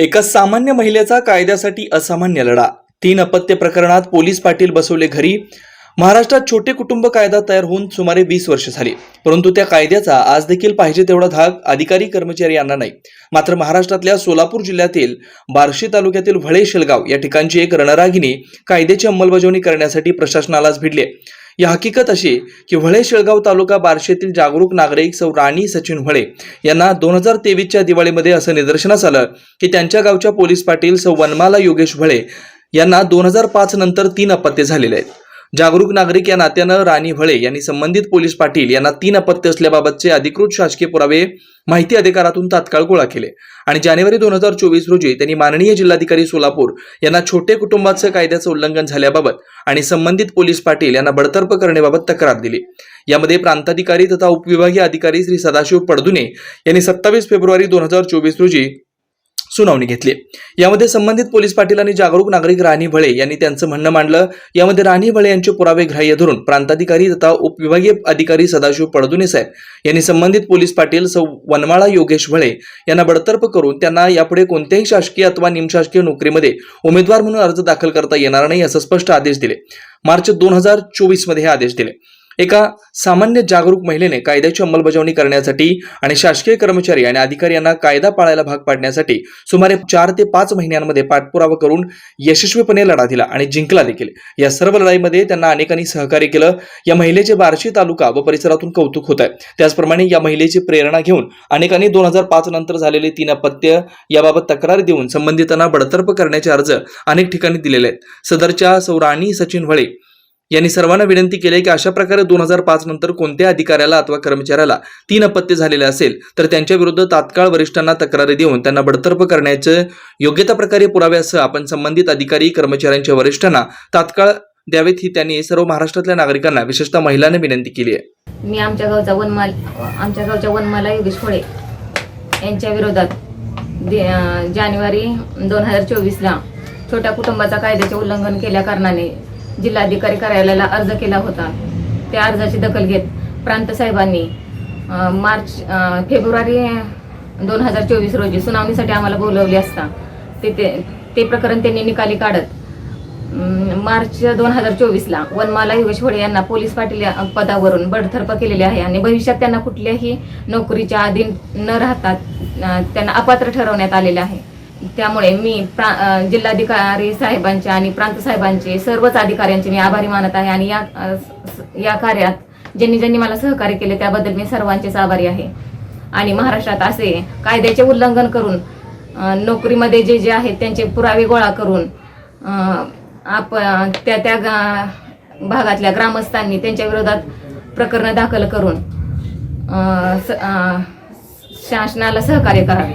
एका सामान्य महिलेचा कायद्यासाठी असामान्य लढा. तीन अपत्य प्रकरणात पोलीस पाटील बसवले घरी. महाराष्ट्रात छोटे कुटुंब कायदा तयार होऊन सुमारे वीस वर्ष झाली. परंतु त्या कायद्याचा आज देखील पाहिजे तेवढा धाक अधिकारी कर्मचारी यांना नाही. मात्र महाराष्ट्रातल्या सोलापूर जिल्ह्यातील बार्शी तालुक्यातील व्हळे शेलगाव या ठिकाणची एक रणरागिनी कायद्याची अंमलबजावणी करण्यासाठी प्रशासनालाच भिडली आहे. या हकीकत अशी की व्हळे शेळगाव तालुका बारशेतील जागरूक नागरिक सौ राणी सचिन व्हळे यांना दोन हजार तेवीसच्या दिवाळीमध्ये असं निदर्शनास आलं की त्यांच्या गावच्या पोलीस पाटील सौ वनमाला योगेश व्हळे यांना दोन हजार पाच नंतर तीन अपत्य झालेले आहेत. जागरूक नागरिक या नात्यानं राणी भळे यांनी संबंधित पोलीस पाटील यांना तीन अपत्य असल्याबाबतचे अधिकृत शासकीय पुरावे माहिती अधिकारातून तात्काळ गोळा केले. आणि जानेवारी दोन हजार चोवीस रोजी त्यांनी माननीय जिल्हाधिकारी सोलापूर यांना छोटे कुटुंबाचं कायद्याचं उल्लंघन झाल्याबाबत आणि संबंधित पोलीस पाटील यांना बडतर्फ करण्याबाबत तक्रार दिली. यामध्ये प्रांताधिकारी तथा उपविभागीय अधिकारी श्री सदाशिव पडदुने यांनी सत्तावीस फेब्रुवारी दोन हजार चोवीस रोजी सुनावणी घेतली. यामध्ये संबंधित पोलीस पाटील आणि जागरूक नागरिक राणी भळे यांनी त्यांचं म्हणणं मांडलं. यामध्ये राणी भळे यांचे पुरावे ग्राह्य धरून प्रांताधिकारी तथा उपविभागीय अधिकारी सदाशिव पडदुने साहेब यांनी संबंधित पोलीस पाटील सौ वनमाळा योगेश भळे यांना बडतर्फ करून त्यांना यापुढे कोणत्याही शासकीय अथवा निमशासकीय नोकरीमध्ये उमेदवार म्हणून अर्ज दाखल करता येणार नाही असं स्पष्ट आदेश दिले. मार्च दोन हजार चोवीसमध्ये हे आदेश दिले. एका सामान्य जागरूक महिलेने कायद्याची अंमलबजावणी करण्यासाठी आणि शासकीय कर्मचारी आणि अधिकारी यांना कायदा पाळायला भाग पाडण्यासाठी सुमारे चार ते पाच महिन्यांमध्ये पाठपुरावा करून यशस्वीपणे लढा दिला आणि जिंकला देखील. या सर्व लढाईमध्ये त्यांना अनेकांनी सहकार्य केलं. या महिलेचे बार्शी तालुका व परिसरातून कौतुक होत आहे. त्याचप्रमाणे या महिलेची प्रेरणा घेऊन अनेकांनी दोन हजार पाच नंतर झालेले तीन अपत्य याबाबत तक्रार देऊन संबंधितांना बडतर्फ करण्याचे अर्ज अनेक ठिकाणी दिलेले आहेत. सदरच्या सौराणी सचिन व्हळे यांनी सर्वांना विनंती केली आहे की अशा प्रकारे दोन हजार पाच नंतर कोणत्या अधिकाऱ्याला अथवा कर्मचाऱ्याला तीन अपत्य झालेले असेल तर त्यांच्या विरुद्ध तात्काळ वरिष्ठांना तक्रारी देऊन त्यांना बडतर्फ करण्याचं योग्यता प्रकारे पुराव्यासह आपण संबंधित अधिकारी कर्मचाऱ्यांच्या वरिष्ठांना तात्काळ द्यावेत ही त्यांनी सर्व महाराष्ट्रातल्या नागरिकांना विशेषतः महिलांना विनंती केली आहे. मी आमच्या गावचा वनमाल आमच्या गावच्या वनमाला योगेश खोळे यांच्या विरोधात दे- जानेवारी दोन हजार चोवीसला छोट्या कुटुंबाचा कायद्याचे उल्लंघन केल्या कारणाने जिल्हाधिकारी कार्यालयाला अर्ज केला होता. त्या अर्जाची दखल घेत प्रांत साहेबांनी मार्च फेब्रुवारी दोन हजार चोवीस रोजी सुनावणीसाठी आम्हाला बोलवले असता. ते ते ते प्रकरण त्यांनी निकाली काढत मार्च दोन हजार चोवीसला वनमाला योगेश होळे यांना पोलीस पाटील या पदावरून बडथर्प केलेले आहे आणि भविष्यात त्यांना कुठल्याही नोकरीच्या अधीन न राहतात त्यांना अपात्र ठरवण्यात आलेले आहे. त्यामुळे मी प्रा जिल्हाधिकारी साहेबांचे आणि प्रांत साहेबांचे सर्वच अधिकाऱ्यांचे मी आभारी मानत आहे आणि या स- या कार्यात ज्यांनी ज्यांनी मला सहकार्य केले त्याबद्दल मी सर्वांचेच आभारी आहे. आणि महाराष्ट्रात असे कायद्याचे उल्लंघन करून नोकरीमध्ये जे जे आहेत त्यांचे पुरावे गोळा करून आप त्या त्या गा- भागातल्या ग्रामस्थांनी त्यांच्या विरोधात प्रकरणं दाखल करून स- शासनाला सहकार्य करावे.